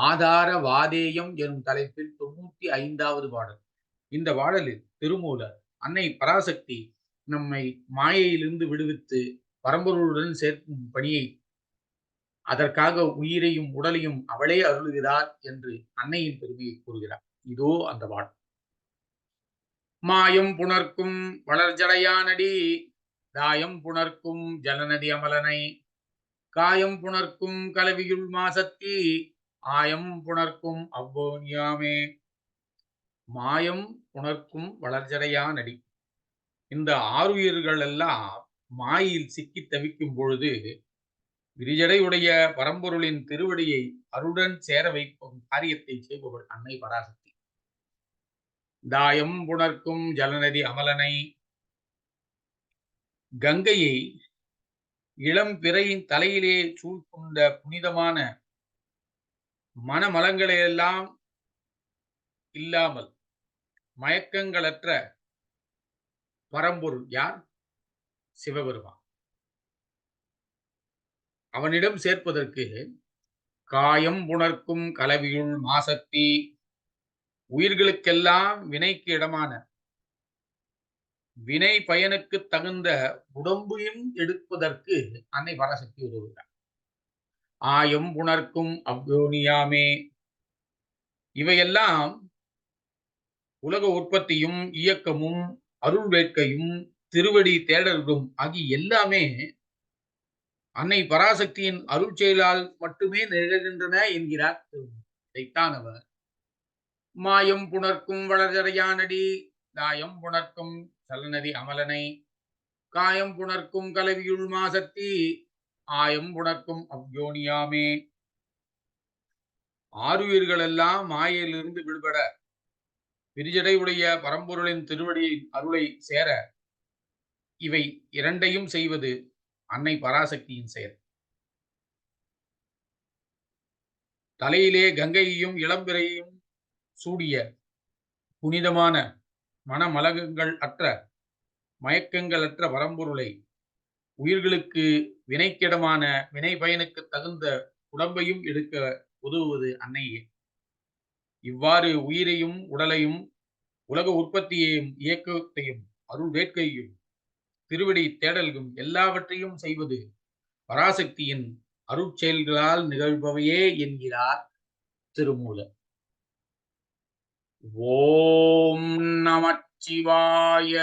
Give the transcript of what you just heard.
ஆதார வாதேயம் எனும் தலைப்பில் தொண்ணூத்தி ஐந்தாவது பாடல். இந்த பாடலில் திருமூலர் அன்னை பராசக்தி நம்மை மாயையிலிருந்து விடுவித்து பரம்பொருளுடன் சேர்க்கும் பணியை அதற்காக உயிரையும் உடலையும் அவளே அருளுகிறார் என்று அன்னையின் பெருமையை கூறுகிறார். இதோ அந்த பாடல். மாயம் புணர்க்கும் வளர்ஜடையானடி தாயம் புணர்க்கும் ஜலநதி அமலனை காயம் புணர்க்கும் கலவியுள் மாசத்தி ஆயம் புணர்க்கும் அவ்வோனியாமே மாயம் புணர்க்கும் வளர்ஜடையா நடி. இந்த ஆறுயிர்கள் எல்லாம் மாயில் சிக்கி தவிக்கும் பொழுது விரிஜடையுடைய பரம்பொருளின் திருவடியை அருடன் சேர வைக்கும் காரியத்தை செய்பவள் அன்னை பராசக்தி தாயம் புணர்க்கும் ஜலநதி அமலனை கங்கையை இளம் பிறையின் தலையிலே சூழ்கொண்ட புனிதமான மனமலங்களையெல்லாம் இல்லாமல் மயக்கங்களற்ற பரம்பொருள் யார்? சிவபெருமான். அவனிடம் சேர்ப்பதற்கு காயம் புணர்க்கும் கலவியுள் மாசக்தி உயிர்களுக்கெல்லாம் வினைக்கு இடமான வினை பயனுக்கு தகுந்த உடம்பையும் எடுப்பதற்கு அன்னை பரசக்தி உதவுகிறார். ஆயம் புணர்க்கும் அவ்யோனியாமே. இவையெல்லாம் உலக உற்பத்தியும் இயக்கமும் அருள் வேட்கையும் திருவடி தேடல்களும் ஆகிய எல்லாமே அன்னை பராசக்தியின் அருள் செயலால் மட்டுமே நிகழ்கின்றன என்கிறார் இதைத்தான் அவர் மாயம் புணர்க்கும் வளர்ஜரையானடி தாயம் புணர்க்கும் சலநதி அமலனை காயம் புணர்க்கும் கலவியுள் மாசக்தி ஆயம் உணர்க்கும் அவ்யோனியாமே. ஆறுயிர்கள் எல்லாம் மாயையிலிருந்து விடுபட விரிஜடை உடைய பரம்பொருளின் திருவடியின் அருளை சேர இவை இரண்டையும் செய்வது அன்னை பராசக்தியின் செயல். தலையிலே கங்கையையும் இளம்பிரையையும் சூடிய புனிதமான மனமலகங்கள் அற்ற மயக்கங்களற்ற பரம்பொருளை உயிர்களுக்கு வினைக்கிடமான வினை பயனுக்கு தகுந்த உடம்பையும் எடுக்க உதவுவது அன்னையே. இவ்வாறு உயிரையும் உடலையும் உலக உற்பத்தியையும் இயக்கத்தையும் அருள் வேட்கையும் திருவடி தேடல்கும் எல்லாவற்றையும் செய்வது பராசக்தியின் அருட்செயல்களால் நிகழ்பவையே என்கிறார் திருமூலர். ஓம் நமச்சிவாய